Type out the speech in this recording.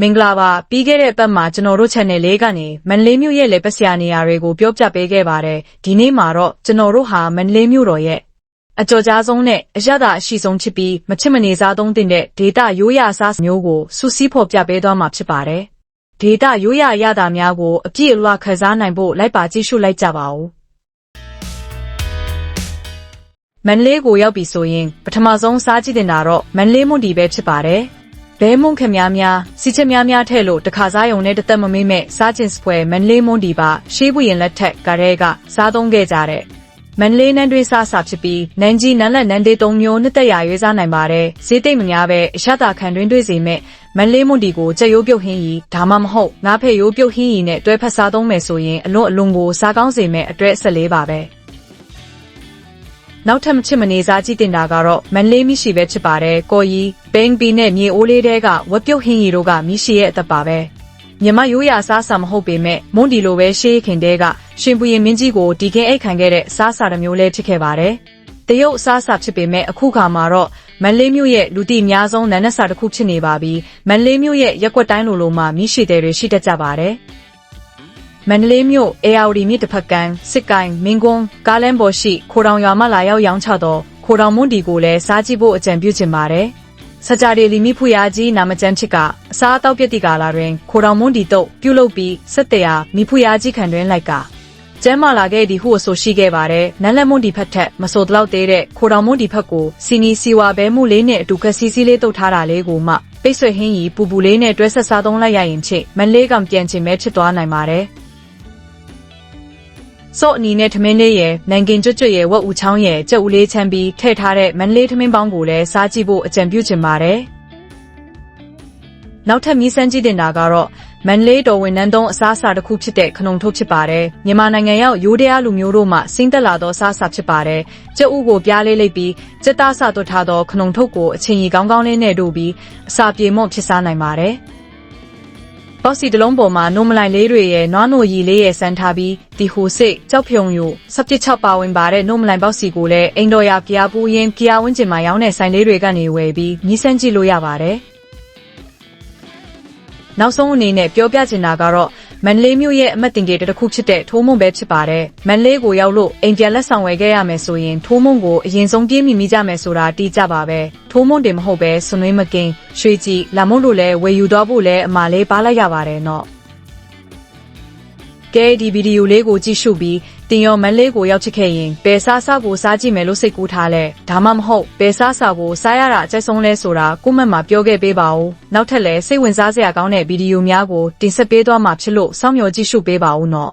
မင်္ဂလာပါပြီးခဲ့တဲ့ပတ်မှာကျွန်တော်တို့ channel လေးကနေမန္တလေးမြို့ရဲ့လေပတ်စရာနေရာတွေကိုပြောပြပေးခဲ့ပါတယ်ဒီနေ့မှာတော့ကျွန်တော်တို့ဟာမန္တလေးမြို့တော်ရဲ့အကျော်ကြားဆုံးနဲ့အရသာအရှိဆုံးဖြစ်ပြီးမချစ်မနေစားသုံးတင်တဲ့ဒေတာရိုးရာအစားမျိုးကိုစူးစီးဖော်ပြပေးသွားမှာဖြစ်ပါတယ်ဒေတာရိုးရာအရသာများကိုအပြည့်အဝခန်းစားနိုင်ဖို့လိုက်ပါကြည့်ရှုလိုက်ကြပါဦးမန္တလေးကိုရောက်ပြီဆိုရင်ပထမဆုံးစားကြည့်တင်တာတော့မန္တလေးမွန်တီပဲဖြစ်ပါတယ် ဘဲမွန်ခင်များများစီချက်များများထဲ့လို့တခါစားယုံနဲ့တသက်မမေ့မဲ့စားကျင်စပွဲမန္တလေးမွန်တီပါရှေးဘုရင်လက်ထက်ကရဲကစားသုံးခဲ့ကြတဲ့မန္တလေးနန်းတွေးစားစာဖြစ်ပြီးနန်းကြီးနန်းလက်နန်းဒေသုံးမျိုးနှစ်သက်ရာရွေးစားနိုင်ပါတယ်ဈေးတိတ်မများပဲအရသာခံတွင်းတွေးစီမဲ့မန္တလေးမွန်တီကိုကြက်ရိုးပြုတ်ဟင်းရီဒါမှမဟုတ်ငါးဖက်ရိုးပြုတ်ဟင်းရီနဲ့တွဲဖက်စားသုံးမယ်ဆိုရင်အလွန်အလွန်ကိုစားကောင်းစေမဲ့အတွက်ဆက်လေးပါပဲ နောက်ထပ်မချစ်မနေစားကြည့်တင်တာကတော့မန်လေးမိရှိပဲဖြစ်ပါတယ်။ကိုကြီးဘိန်းဘီနဲ့မြေအိုးလေးတဲကဝက်ပြုတ်ဟင်းရီတို့ကမိရှိရဲ့အသက်ပါပဲ။မြမရိုးရာစားစာမဟုတ်ပေမဲ့မွန်ဒီလိုပဲရှေးခင်တဲကရှင်ပူရင်မင်းကြီးကိုဒီခင်အိတ်ခံခဲ့တဲ့စားစာတစ်မျိုးလေးဖြစ်ခဲ့ပါတယ်။တရုတ်အစားအစာဖြစ်ပေမဲ့အခုခါမှာတော့မန်လေးမြို့ရဲ့လူတိအများဆုံးနန်းနက်စာတစ်ခုဖြစ်နေပါပြီ။မန်လေးမြို့ရဲ့ရက်ွက်တိုင်းလိုလိုမှာမိရှိတဲ့တွေရှိတတ်ကြပါတယ်။ မန္တလေးမြို့အေယာဝတီမြစ်တစ်ဖက်ကမ်းစစ်ကိုင်းမင်းကွန်းကားလမ်းပေါ်ရှိခိုတောင်ရွာမှလာရောက်ရောင်းချတော့ခိုတောင်မွန်ဒီကိုလည်းစားကြည့်ဖို့အကြံပြုချင်ပါတယ်။စကြဒေလီမိဖူယာကြီးနာမကျန်းချစ်ကအစားအသောက်ပြည့်တိကာလာတွင်ခိုတောင်မွန်ဒီတော့ပြုတ်လုပြီးဆက်တရာမိဖူယာကြီးခံတွင်လိုက်ကကျမ်းမာလာခဲ့သည်ဟုအဆိုရှိခဲ့ပါတယ်။နန်းလက်မွန်ဒီဖက်ထက်မဆိုတလောက်သေးတဲ့ခိုတောင်မွန်ဒီဖက်ကိုစီနီစီဝါဘဲမှုလေးနဲ့အတူကစီစီလေးတုတ်ထားတာလေးကိုမှပိတ်ဆွေဟင်းရီပူပူလေးနဲ့တွဲဆက်စားသုံးလိုက်ရရင်ချစ်မလေးကံပြန်ချင်မဲဖြစ်သွားနိုင်ပါတယ်။ စော့အနီနဲ့ထမင်းလေးရယ်နိုင်ငံကျွတ်ကျွတ်ရယ်ဝက်ဦးချောင်းရယ်ကြက်ဦးလေးချမ်းပြီးထည့်ထားတဲ့မန္တလေးထမင်းပေါင်းကိုလည်းစားကြည့်ဖို့အကြံပြုချင်ပါတယ်။နောက်ထပ်မြည်စမ်းကြည့်တင်တာကတော့မန္တလေးတော်ဝင်နန်းသုံးအစားအစာတစ်ခုဖြစ်တဲ့ခနုံထုတ်ဖြစ်ပါတယ်။မြန်မာနိုင်ငံရောက်ရိုးတရားလူမျိုးတို့မှစင်းသက်လာသောအစားအစာဖြစ်ပါတယ်။ကြက်ဥကိုပြားလေးလိုက်ပြီးကြက်သားစာသွတ်ထားသောခနုံထုတ်ကိုအချိန်ကြီးကောင်းကောင်းလေးနဲ့တို့ပြီးအစာပြေမော့ဖြစ်စားနိုင်ပါတယ်။ပေါ က်စီတလုံးပေါ်မှာနိုမလိုက်လေးတွေရဲ့နွားနိုရီလေးရဲ့စမ်းထားပြီးဒီဟိုစိတ်ကြောက်ဖြုံယူစပ်ပစ်ချပါဝင်ပါတဲ့နိုမလိုက်ပေါက်စီကိုလည်းအိမ်တော်ရဖျားပူးရင်ဖျားဝင်းကျင်မှာရောင်းတဲ့ဆိုင်လေးတွေကနေဝယ်ပြီးမြည်ဆန်းကြည့်လို့ရပါတယ်နောက်ဆုံးအနေနဲ့ပြောပြချင်တာကတော့ မန္တလေးမြို့ရဲ့အမတ်တင်ကြေတစ်ခုဖြစ်တဲ့ထိုးမုံပဲဖြစ်ပါတယ်။မန္တလေးကိုရောက်လို့အိမ်ပြန်လက်ဆောင်ဝယ်ခဲ့ရမယ်ဆိုရင်ထိုးမုံကိုအရင်ဆုံးပြေးမိမိကြမယ်ဆိုတာတီးကြပါပဲ။ထိုးမုံတင်မဟုတ်ပဲဆွနွေးမကင်းရွှေကြည်လာမုံတို့လည်းဝယ်ယူတော့ဖို့လည်းအမာလေးပါလိုက်ရပါတယ်နော်။ ကဲဒီဗီဒီယိုလေးကိုကြည့်ရှုပြီးတင်ရောမန်လေးကိုရောက်ချစ်ခဲ့ရင်ဘယ်စားစားကိုစားကြည့်မယ်လို့စိတ်ကူးထားလဲဒါမှမဟုတ်ဘယ်စားစားကိုစားရတာအကျဆုံးလဲဆိုတာကိုမတ်မှာပြောခဲ့ပေးပါဦးနောက်ထပ်လည်းစိတ်ဝင်စားစရာကောင်းတဲ့ဗီဒီယိုများကိုတင်ဆက်ပေးသွားမှာဖြစ်လို့စောင့်မျှော်ကြည့်ရှုပေးပါဦးနော်